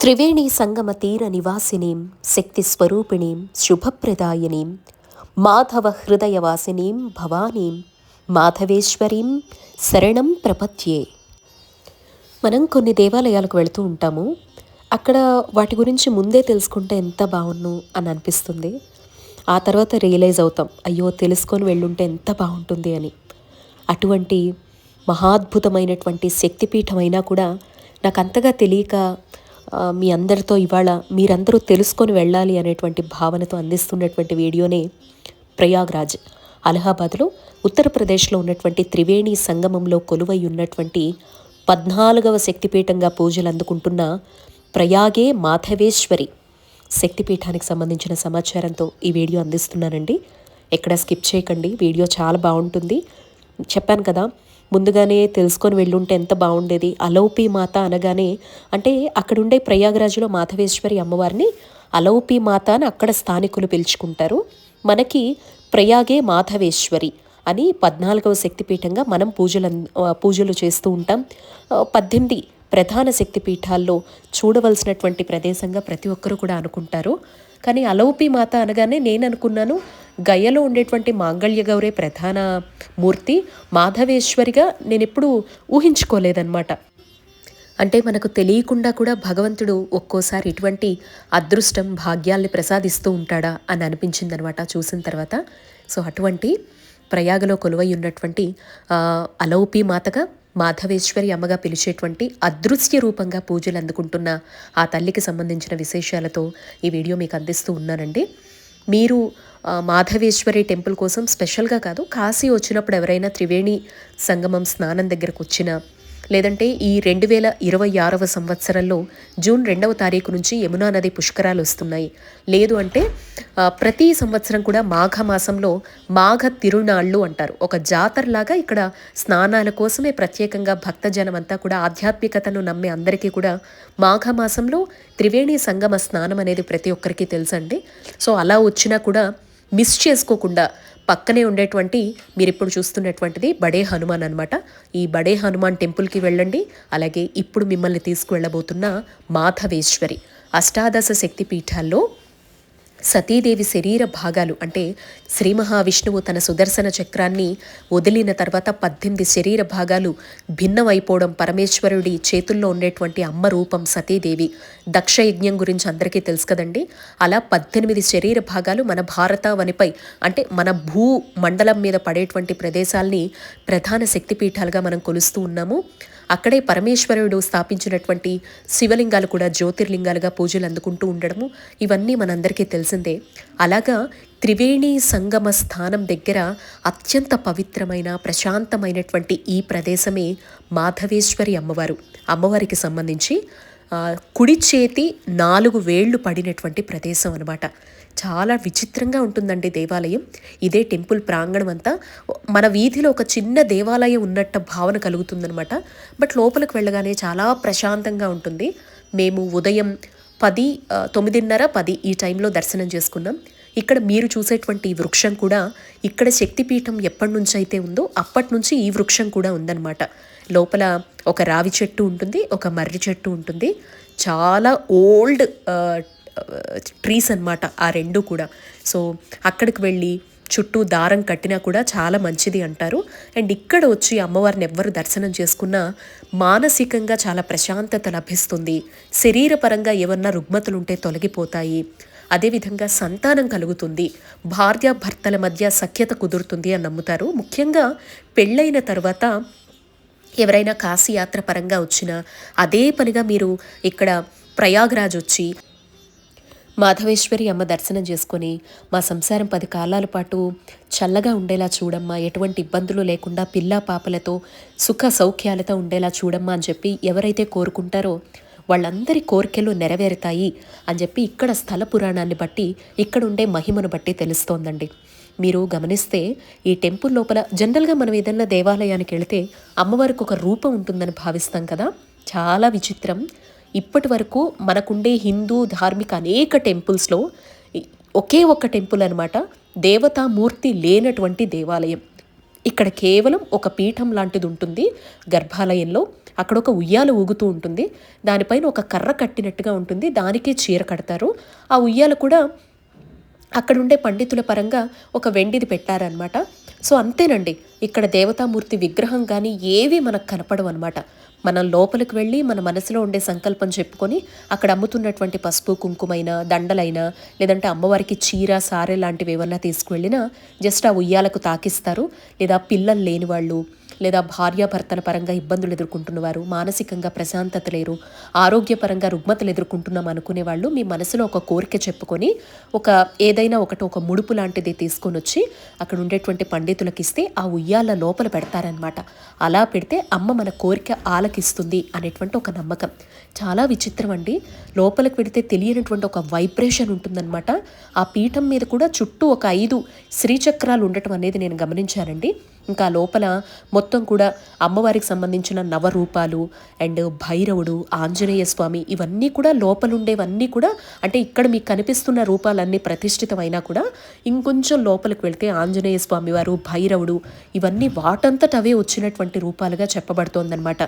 త్రివేణి సంగమ తీర నివాసినీం శక్తి స్వరూపిణీం శుభప్రదాయినీం మాధవ హృదయవాసినీం భవానీం మాధవేశ్వరీం శరణం ప్రపత్యే మనం కొన్ని దేవాలయాలకు వెళుతూ ఉంటాము. అక్కడ వాటి గురించి ముందే తెలుసుకుంటే ఎంత బాగున్ను అని అనిపిస్తుంది. ఆ తర్వాత రియలైజ్ అవుతాం. అయ్యో తెలుసుకొని వెళ్ళుంటే ఎంత బాగుంటుంది అని. అటువంటి మహాద్భుతమైనటువంటి శక్తిపీఠం అయినా కూడా నాకు అంతగా తెలియక మీ అందరితో ఇవాళ మీరందరూ తెలుసుకొని వెళ్ళాలి అనేటువంటి భావనతో అందిస్తున్నటువంటి వీడియోనే ప్రయాగ్రాజ్. అలహాబాద్లో ఉత్తరప్రదేశ్లో ఉన్నటువంటి త్రివేణి సంగమంలో కొలువై ఉన్నటువంటి పద్నాలుగవ శక్తిపీఠంగా పూజలు అందుకుంటున్న ప్రయాగే మాధవేశ్వరి శక్తిపీఠానికి సంబంధించిన సమాచారంతో ఈ వీడియో అందిస్తున్నానండి. ఎక్కడ స్కిప్ చేయకండి వీడియో చాలా బాగుంటుంది. చెప్పాను కదా ముందుగానే తెలుసుకొని వెళ్ళుంటే ఎంత బాగుండేది. అలౌపి మాత అనగానే అంటే అక్కడుండే ప్రయాగరాజులో మాధవేశ్వరి అమ్మవారిని అలౌపి మాత అని అక్కడ స్థానికులు పిలుచుకుంటారు. మనకి ప్రయాగే మాధవేశ్వరి అని పద్నాలుగవ శక్తిపీఠంగా మనం పూజలు పూజలు చేస్తూ ఉంటాం. పద్దెనిమిది ప్రధాన శక్తిపీఠాల్లో చూడవలసినటువంటి ప్రదేశంగా ప్రతి ఒక్కరూ కూడా అనుకుంటారు. కానీ అలౌపి మాత అనగానే నేను అనుకున్నాను గయలో ఉండేటువంటి మాంగళ్య గౌరే ప్రధాన మూర్తి మాధవేశ్వరిగా నేను ఎప్పుడూ ఊహించుకోలేదన్నమాట. అంటే మనకు తెలియకుండా కూడా భగవంతుడు ఒక్కోసారి ఇటువంటి అదృష్టం భాగ్యాల్ని ప్రసాదిస్తూ ఉంటాడా అని అనిపించిందనమాట చూసిన తర్వాత. సో అటువంటి ప్రయాగలో కొలువై ఉన్నటువంటి అలౌపి మాతగా మాధవేశ్వరి అమ్మగా పిలిచేటువంటి అదృశ్య రూపంగా పూజలు అందుకుంటున్న ఆ తల్లికి సంబంధించిన విశేషాలతో ఈ వీడియో మీకు అందిస్తూ ఉన్నానండి. మీరు మాధవేశ్వరి టెంపుల్ కోసం స్పెషల్గా కాదు కాశీ వచ్చినప్పుడు ఎవరైనా త్రివేణి సంగమం స్నానం దగ్గరకు వచ్చినా లేదంటే ఈ రెండు వేల ఇరవై ఆరవ సంవత్సరంలో జూన్ రెండవ తారీఖు నుంచి యమునా నది పుష్కరాలు వస్తున్నాయి. లేదు అంటే ప్రతి సంవత్సరం కూడా మాఘ మాసంలో మాఘ తిరునాళ్ళు అంటారు. ఒక జాతరలాగా ఇక్కడ స్నానాల కోసమే ప్రత్యేకంగా భక్తజనం అంతా కూడా ఆధ్యాత్మికతను నమ్మే అందరికీ కూడా మాఘ మాసంలో త్రివేణి సంగమ స్నానం అనేది ప్రతి ఒక్కరికి తెలుసండి. సో అలా వచ్చినా కూడా మిస్ చేసుకోకుండా పక్కనే ఉండేటువంటి మీరు ఇప్పుడు చూస్తున్నటువంటిది బడే హనుమాన్ అనమాట ఈ బడే హనుమాన్ టెంపుల్కి వెళ్ళండి అలాగే ఇప్పుడు మిమ్మల్ని తీసుకువెళ్ళబోతున్న మాధవేశ్వరి అష్టాదశ శక్తి పీఠాల్లో సతీదేవి శరీర భాగాలు అంటే శ్రీ మహావిష్ణువు తన సుదర్శన చక్రాన్ని వదిలిన తర్వాత పద్దెనిమిది శరీర భాగాలు భిన్నమైపోవడం పరమేశ్వరుడి చేతుల్లో ఉండేటువంటి అమ్మ రూపం సతీదేవి. దక్షయజ్ఞం గురించి అందరికీ తెలుసు కదండి. అలా పద్దెనిమిది శరీర భాగాలు మన భారతావనిపై అంటే మన భూ మండలం మీద పడేటువంటి ప్రదేశాల్ని ప్రధాన శక్తిపీఠాలుగా మనం కొలుస్తూ ఉన్నాము. అక్కడే పరమేశ్వరుడు స్థాపించినటువంటి శివలింగాలు కూడా జ్యోతిర్లింగాలుగా పూజలు అందుకుంటూ ఉండడము ఇవన్నీ మనందరికీ తెలిసిందే. అలాగా త్రివేణి సంగమ స్థానం దగ్గర అత్యంత పవిత్రమైన ప్రశాంతమైనటువంటి ఈ ప్రదేశమే మాధవేశ్వరి అమ్మవారు. అమ్మవారికి సంబంధించి కుడి చేతి నాలుగు వేళ్ళు పడినటువంటి ప్రదేశం అనమాట చాలా విచిత్రంగా ఉంటుందండి దేవాలయం. ఇదే టెంపుల్ ప్రాంగణం అంతా. మన వీధిలో ఒక చిన్న దేవాలయం ఉన్నట్టు భావన కలుగుతుందనమాట బట్ లోపలికి వెళ్ళగానే చాలా ప్రశాంతంగా ఉంటుంది. మేము ఉదయం పది తొమ్మిదిన్నర పది ఈ టైంలో దర్శనం చేసుకున్నాం. ఇక్కడ మీరు చూసేటువంటి ఈ వృక్షం కూడా ఇక్కడ శక్తిపీఠం ఎప్పటి నుంచి అయితే ఉందో అప్పటి నుంచి ఈ వృక్షం కూడా ఉందన్నమాట. లోపల ఒక రావి చెట్టు ఉంటుంది ఒక మర్రి చెట్టు ఉంటుంది. చాలా ఓల్డ్ ట్రీస్ అన్నమాట ఆ రెండు కూడా. సో అక్కడికి వెళ్ళి చుట్టూ దారం కట్టినా కూడా చాలా మంచిది అంటారు. అండ్ ఇక్కడ వచ్చి అమ్మవారిని ఎవ్వరు దర్శనం చేసుకున్నా మానసికంగా చాలా ప్రశాంతత లభిస్తుంది. శరీరపరంగా ఏమన్నా రుగ్మతలు ఉంటే తొలగిపోతాయి అదేవిధంగా సంతానం కలుగుతుంది. భార్యాభర్తల మధ్య సఖ్యత కుదురుతుంది అని నమ్ముతారు. ముఖ్యంగా పెళ్ళైన తర్వాత ఎవరైనా కాశీయాత్ర పరంగా వచ్చినా అదే పనిగా మీరు ఇక్కడ ప్రయాగ్రాజ్ వచ్చి మాధవేశ్వరి అమ్మ దర్శనం చేసుకొని మా సంసారం పది కాలాల పాటు చల్లగా ఉండేలా చూడమ్మా ఎటువంటి ఇబ్బందులు లేకుండా పిల్ల పాపలతో సుఖ సౌఖ్యాలతో ఉండేలా చూడమ్మా అని చెప్పి ఎవరైతే కోరుకుంటారో వాళ్ళందరి కోరికలు నెరవేరుతాయి అని చెప్పి ఇక్కడ స్థల పురాణాన్ని బట్టి ఇక్కడ ఉండే మహిమను బట్టి తెలుస్తోందండి. మీరు గమనిస్తే ఈ టెంపుల్ లోపల జనరల్గా మనం ఏదైనా దేవాలయానికి వెళితే అమ్మవారికి ఒక రూపం ఉంటుందని భావిస్తాం కదా? చాలా విచిత్రం. ఇప్పటి వరకు మనకుండే హిందూ ధార్మిక అనేక టెంపుల్స్లో ఒకే ఒక్క టెంపుల్ అనమాట దేవతామూర్తి లేనటువంటి దేవాలయం. ఇక్కడ కేవలం ఒక పీఠం లాంటిది ఉంటుంది గర్భాలయంలో. అక్కడ ఒక ఉయ్యాల ఊగుతూ ఉంటుంది. దానిపైన ఒక కర్ర కట్టినట్టుగా ఉంటుంది. దానికే చీర కడతారు. ఆ ఉయ్యాల కూడా అక్కడ ఉండే పండితుల పరంగా ఒక వెండిది పెట్టారనమాట సో అంతేనండి ఇక్కడ దేవతామూర్తి విగ్రహం కానీ ఏవి మనకు కనపడవు అనమాట మనం లోపలికి వెళ్ళి మన మనసులో ఉండే సంకల్పం చెప్పుకొని అక్కడ అమ్ముతున్నటువంటి పసుపు కుంకుమైనా దండలైనా లేదంటే అమ్మవారికి చీర సారె లాంటివి ఏమన్నా తీసుకువెళ్ళినా జస్ట్ ఆ ఉయ్యాలకు తాకిస్తారు. లేదా పిల్లలు లేని వాళ్ళు లేదా భార్యాభర్తల పరంగా ఇబ్బందులు ఎదుర్కొంటున్నవారు మానసికంగా ప్రశాంతత లేరు ఆరోగ్యపరంగా రుగ్మతలు ఎదుర్కొంటున్నాం అనుకునే వాళ్ళు మీ మనసులో ఒక కోరిక చెప్పుకొని ఒక ఏదైనా ఒకటి ఒక ముడుపు లాంటిది తీసుకొని వచ్చి అక్కడ ఉండేటువంటి పండితులకు ఇస్తే ఆ ఉయ్యాల లోపల పెడతారనమాట అలా పెడితే అమ్మ మన కోరిక ఆలకిస్తుంది అనేటువంటి ఒక నమ్మకం. చాలా విచిత్రం అండి. లోపలికి వెడితే తెలియనటువంటి ఒక వైబ్రేషన్ ఉంటుందన్నమాట. ఆ పీఠం మీద కూడా చుట్టూ ఒక ఐదు శ్రీచక్రాలు ఉండటం అనేది నేను గమనించానండి. ఇంకా లోపల మొత్తం కూడా అమ్మవారికి సంబంధించిన నవరూపాలు అండ్ భైరవుడు ఆంజనేయ స్వామి ఇవన్నీ కూడా లోపలుండేవన్నీ కూడా అంటే ఇక్కడ మీకు కనిపిస్తున్న రూపాలన్నీ ప్రతిష్ఠితమైనా కూడా ఇంకొంచెం లోపలికి వెళితే ఆంజనేయ స్వామి వారు భైరవుడు ఇవన్నీ వాటంతట అవే వచ్చినటువంటి రూపాలుగా చెప్పబడుతోందనమాట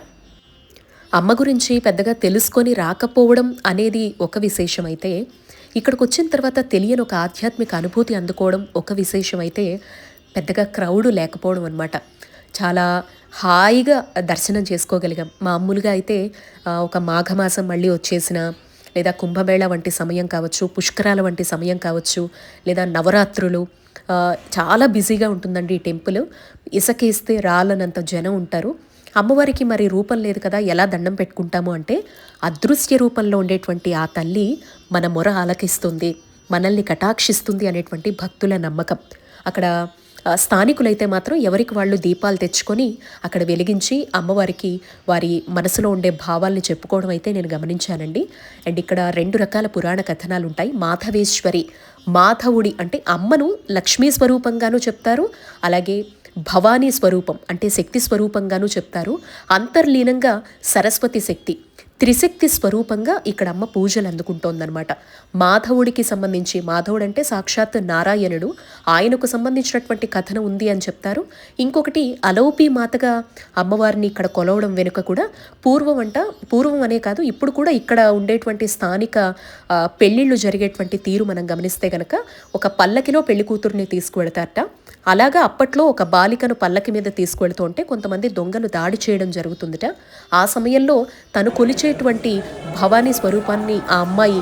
అమ్మ గురించి పెద్దగా తెలుసుకొని రాకపోవడం అనేది ఒక విశేషం అయితే ఇక్కడికి వచ్చిన తర్వాత తెలియని ఒక ఆధ్యాత్మిక అనుభూతి అందుకోవడం ఒక విశేషం అయితే పెద్దగా క్రౌడ్ లేకపోవడం అనమాట చాలా హాయిగా దర్శనం చేసుకోగలిగాం. మామూలుగా అయితే ఒక మాఘమాసం మళ్ళీ వచ్చేసిన లేదా కుంభమేళ వంటి సమయం కావచ్చు పుష్కరాల వంటి సమయం కావచ్చు లేదా నవరాత్రులు చాలా బిజీగా ఉంటుందండి ఈ టెంపుల్. ఇసకేస్తే రాలనంత జనం ఉంటారు. అమ్మవారికి మరి రూపం లేదు కదా ఎలా దండం పెట్టుకుంటాము అంటే అదృశ్య రూపంలో ఉండేటువంటి ఆ తల్లి మన మొర ఆలకిస్తుంది మనల్ని కటాక్షిస్తుంది అనేటువంటి భక్తుల నమ్మకం. అక్కడ స్థానికులైతే మాత్రం ఎవరికి వాళ్ళు దీపాలు తెచ్చుకొని అక్కడ వెలిగించి అమ్మవారికి వారి మనసులో ఉండే భావాల్ని చెప్పుకోవడం అయితే నేను గమనించానండి. అండ్ ఇక్కడ రెండు రకాల పురాణ కథనాలు ఉంటాయి మాధవేశ్వరి మాధవుడి అంటే అమ్మను లక్ష్మీ స్వరూపంగాను చెప్తారు. అలాగే భవానీ స్వరూపం అంటే శక్తి స్వరూపంగాను చెప్తారు. అంతర్లీనంగా సరస్వతి శక్తి. త్రిశక్తి స్వరూపంగా ఇక్కడ అమ్మ పూజలు అందుకుంటోందనమాట మాధవుడికి సంబంధించి మాధవుడు అంటే సాక్షాత్ నారాయణుడు. ఆయనకు సంబంధించినటువంటి కథన ఉంది అని చెప్తారు. ఇంకొకటి అలౌపి మాతగా అమ్మవారిని ఇక్కడ కొలవడం వెనుక కూడా పూర్వం అంట పూర్వం అనే కాదు ఇప్పుడు కూడా ఇక్కడ ఉండేటువంటి స్థానిక పెళ్ళిళ్ళు జరిగేటువంటి తీరు మనం గమనిస్తే గనక ఒక పల్లకిలో పెళ్ళి కూతుర్ని తీసుకువెడతారట అలాగా అప్పట్లో ఒక బాలికను పల్లకి మీద తీసుకువెళ్తూ ఉంటే కొంతమంది దొంగలు దాడి చేయడం జరుగుతుందట. ఆ సమయంలో తను కొలిచే కొలిచేటువంటి భవానీ స్వరూపాన్ని ఆ అమ్మాయి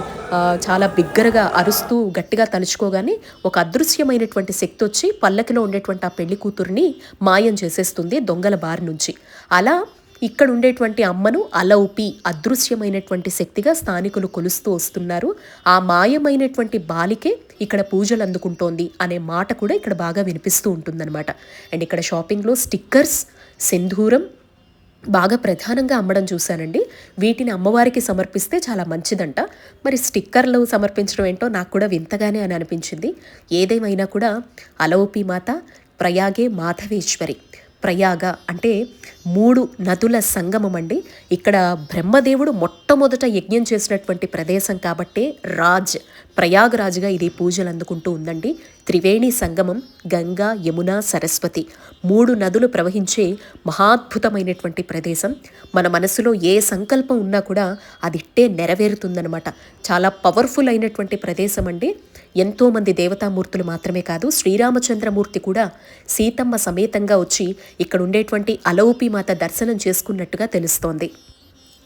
చాలా బిగ్గరగా అరుస్తూ గట్టిగా తలుచుకోగానే ఒక అదృశ్యమైనటువంటి శక్తి వచ్చి పల్లకిలో ఉండేటువంటి ఆ పెళ్ళి కూతుర్ని మాయం చేసేస్తుంది దొంగల బారి నుంచి. అలా ఇక్కడ ఉండేటువంటి అమ్మను అలౌపి అదృశ్యమైనటువంటి శక్తిగా స్థానికులు కొలుస్తూ వస్తున్నారు. ఆ మాయమైనటువంటి బాలికే ఇక్కడ పూజలు అందుకుంటోంది అనే మాట కూడా ఇక్కడ బాగా వినిపిస్తూ ఉంటుందన్నమాట. అండ్ ఇక్కడ షాపింగ్లో స్టిక్కర్స్ సింధూరం బాగా ప్రధానంగా అమ్మడం చూశానండి. వీటిని అమ్మవారికి సమర్పిస్తే చాలా మంచిదంట. మరి స్టిక్కర్లు సమర్పించడం ఏంటో నాకు కూడా వింతగానే అని అనిపించింది. ఏదేమైనా కూడా అలోపి మాత ప్రయాగే మాధవేశ్వరి. ప్రయాగ అంటే మూడు నదుల సంగమం అండి ఇక్కడ బ్రహ్మదేవుడు మొట్టమొదట యజ్ఞం చేసినటువంటి ప్రదేశం కాబట్టే రాజ్ ప్రయాగరాజుగా ఇది పూజలు అందుకుంటూ ఉందండి. త్రివేణి సంగమం గంగా యమున సరస్వతి మూడు నదులు ప్రవహించే మహాద్భుతమైనటువంటి ప్రదేశం. మన మనసులో ఏ సంకల్పం ఉన్నా కూడా అది ఇట్టే నెరవేరుతుందనమాట చాలా పవర్ఫుల్ అయినటువంటి ప్రదేశం అండి. ఎంతోమంది దేవతామూర్తులు మాత్రమే కాదు శ్రీరామచంద్రమూర్తి కూడా సీతమ్మ సమేతంగా వచ్చి ఇక్కడ ఉండేటువంటి అలౌపి మాత దర్శనం చేసుకున్నట్టుగా తెలుస్తోంది.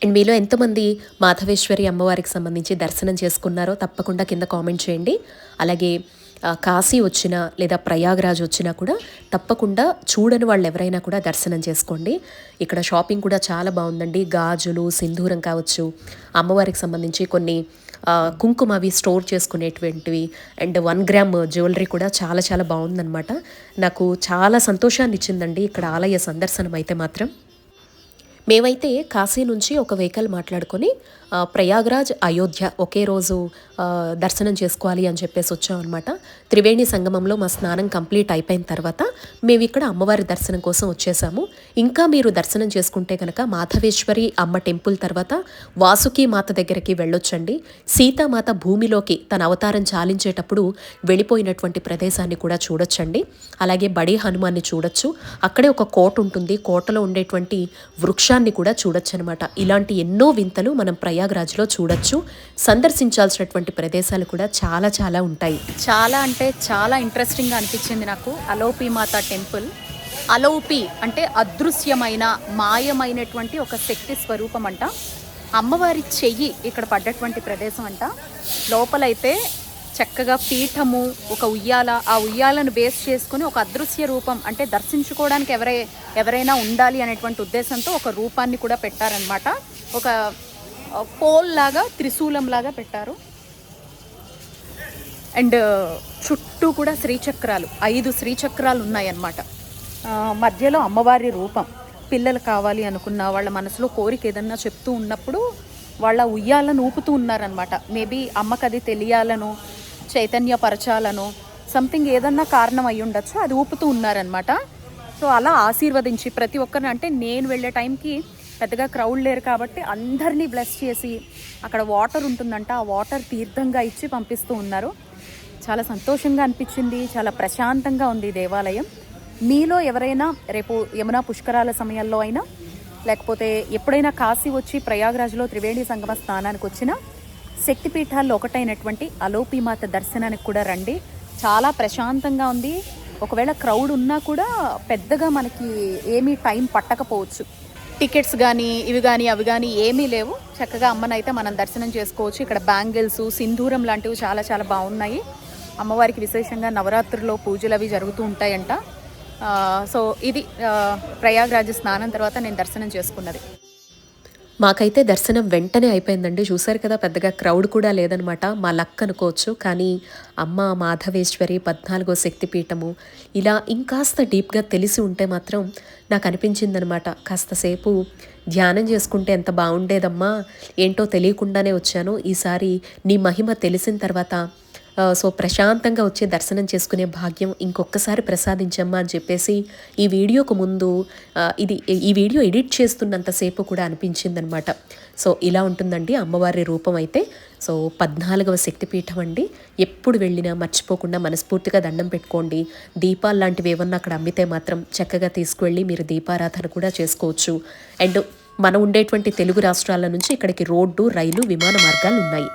అండ్ మీలో ఎంతమంది మాధవేశ్వరి అమ్మవారికి సంబంధించి దర్శనం చేసుకున్నారో తప్పకుండా కింద కామెంట్ చేయండి. అలాగే కాశీ వచ్చినా లేదా ప్రయాగ్రాజ్ వచ్చినా కూడా తప్పకుండా చూడని వాళ్ళు ఎవరైనా కూడా దర్శనం చేసుకోండి. ఇక్కడ షాపింగ్ కూడా చాలా బాగుందండి. గాజులు సింధూరం కావచ్చు అమ్మవారికి సంబంధించి కొన్ని కుంకుమ అవి స్టోర్ చేసుకునేటువంటివి అండ్ వన్ గ్రామ్ జ్యువెలరీ కూడా చాలా చాలా బాగుందన్నమాట. నాకు చాలా సంతోషాన్ని ఇచ్చిందండి ఇక్కడ ఆలయ సందర్శనం అయితే మాత్రం. మేమైతే కాశీ నుంచి ఒక వెహికల్ మాట్లాడుకొని ప్రయాగ్రాజ్ అయోధ్య ఒకే రోజు దర్శనం చేసుకోవాలి అని చెప్పేసి వచ్చామన్నమాట. త్రివేణి సంగమంలో మా స్నానం కంప్లీట్ అయిపోయిన తర్వాత మేము ఇక్కడ అమ్మవారి దర్శనం కోసం వచ్చేసాము. ఇంకా మీరు దర్శనం చేసుకుంటే కనుక మాధవేశ్వరి అమ్మ టెంపుల్ తర్వాత వాసుకి మాత దగ్గరికి వెళ్ళొచ్చండి. సీతామాత భూమిలోకి తన అవతారం చాలించేటప్పుడు వెళ్ళిపోయినటువంటి ప్రదేశాన్ని కూడా చూడొచ్చండి. అలాగే బడి హనుమాన్ని చూడొచ్చు. అక్కడే ఒక కోట ఉంటుంది. కోటలో ఉండేటువంటి దృశ్యాన్ని కూడా చూడొచ్చు అనమాట ఇలాంటి ఎన్నో వింతలు మనం ప్రయాగ్రాజ్లో చూడొచ్చు. సందర్శించాల్సినటువంటి ప్రదేశాలు కూడా చాలా చాలా ఉంటాయి. చాలా అంటే చాలా ఇంట్రెస్టింగ్గా అనిపించింది నాకు అలోపి మాత టెంపుల్. అలోపి అంటే అదృశ్యమైన మాయమైనటువంటి ఒక శక్తి స్వరూపం అంట అమ్మవారి చెయ్యి ఇక్కడ పడ్డటువంటి ప్రదేశం అంట లోపలైతే చక్కగా పీఠము ఒక ఉయ్యాల ఆ ఉయ్యాలను బేస్ చేసుకుని ఒక అదృశ్య రూపం అంటే దర్శించుకోవడానికి ఎవరై ఎవరైనా ఉండాలి అనేటువంటి ఉద్దేశంతో ఒక రూపాన్ని కూడా పెట్టారనమాట ఒక పోల్ లాగా త్రిశూలం లాగా పెట్టారు. అండ్ చుట్టూ కూడా శ్రీచక్రాలు ఐదు శ్రీచక్రాలు ఉన్నాయన్నమాట. మధ్యలో అమ్మవారి రూపం పిల్లలు కావాలి అనుకున్న వాళ్ళ మనసులో కోరిక ఏదన్నా చెప్తూ ఉన్నప్పుడు వాళ్ళ ఉయ్యాలను ఊపుతూ ఉన్నారనమాట మేబీ అమ్మకు అది తెలియాలను చైతన్యపరచాలను సంథింగ్ ఏదన్నా కారణం అయి ఉండొచ్చు అది ఊపుతూ ఉన్నారనమాట సో అలా ఆశీర్వదించి ప్రతి ఒక్కరిని అంటే నేను వెళ్ళే టైంకి పెద్దగా క్రౌడ్ లేరు కాబట్టి అందరినీ బ్లెస్ చేసి అక్కడ వాటర్ ఉంటుందంట ఆ వాటర్ తీర్థంగా ఇచ్చి పంపిస్తూ ఉన్నారు. చాలా సంతోషంగా అనిపించింది చాలా ప్రశాంతంగా ఉంది దేవాలయం. మీలో ఎవరైనా రేపు యమునా పుష్కరాల సమయాల్లో అయినా లేకపోతే ఎప్పుడైనా కాశీ వచ్చి ప్రయాగ్రాజ్లో త్రివేణి సంగమ స్నానానికి వచ్చినా శక్తిపీఠాల్లో ఒకటైనటువంటి అలోపిమాత దర్శనానికి కూడా రండి. చాలా ప్రశాంతంగా ఉంది. ఒకవేళ క్రౌడ్ ఉన్నా కూడా పెద్దగా మనకి ఏమీ టైం పట్టకపోవచ్చు. టికెట్స్ కానీ ఇవి కానీ అవి కానీ ఏమీ లేవు. చక్కగా అమ్మనైతే మనం దర్శనం చేసుకోవచ్చు. ఇక్కడ బ్యాంగిల్స్ సింధూరం లాంటివి చాలా చాలా బాగున్నాయి. అమ్మవారికి విశేషంగా నవరాత్రుల్లో పూజలు అవి జరుగుతూ ఉంటాయంట. సో ఇది ప్రయాగ్రాజ్ స్నానం తర్వాత నేను దర్శనం చేసుకున్నది. మాకైతే దర్శనం వెంటనే అయిపోయిందండి. చూశారు కదా పెద్దగా క్రౌడ్ కూడా లేదనమాట. మా లక్ అనుకోవచ్చు కానీ అమ్మ మాధవేశ్వరి పద్నాలుగో శక్తిపీఠము ఇలా ఇంకాస్త డీప్గా తెలిసి ఉంటే మాత్రం నాకు అనిపించిందనమాట. కాస్తసేపు ధ్యానం చేసుకుంటే ఎంత బాగుండేదమ్మా ఏంటో తెలియకుండానే వచ్చాను. ఈసారి నీ మహిమ తెలిసిన తర్వాత సో ప్రశాంతంగా వచ్చి దర్శనం చేసుకునే భాగ్యం ఇంకొకసారి ప్రసాదించమ్మా అని చెప్పేసి ఈ వీడియోకు ముందు ఇది ఈ వీడియో ఎడిట్ చేస్తున్నంతసేపు కూడా అనిపించిందనమాట. సో ఇలా ఉంటుందండి అమ్మవారి రూపం అయితే. సో పద్నాలుగవ శక్తిపీఠం అండి. ఎప్పుడు వెళ్ళినా మర్చిపోకుండా మనస్ఫూర్తిగా దండం పెట్టుకోండి. దీపాలు లాంటివి ఏమన్నా అక్కడ అమ్మితే మాత్రం చక్కగా తీసుకువెళ్ళి మీరు దీపారాధన కూడా చేసుకోవచ్చు. అండ్ మనం ఉండేటువంటి తెలుగు రాష్ట్రాల నుంచి ఇక్కడికి రోడ్డు రైలు విమాన మార్గాలు ఉన్నాయి.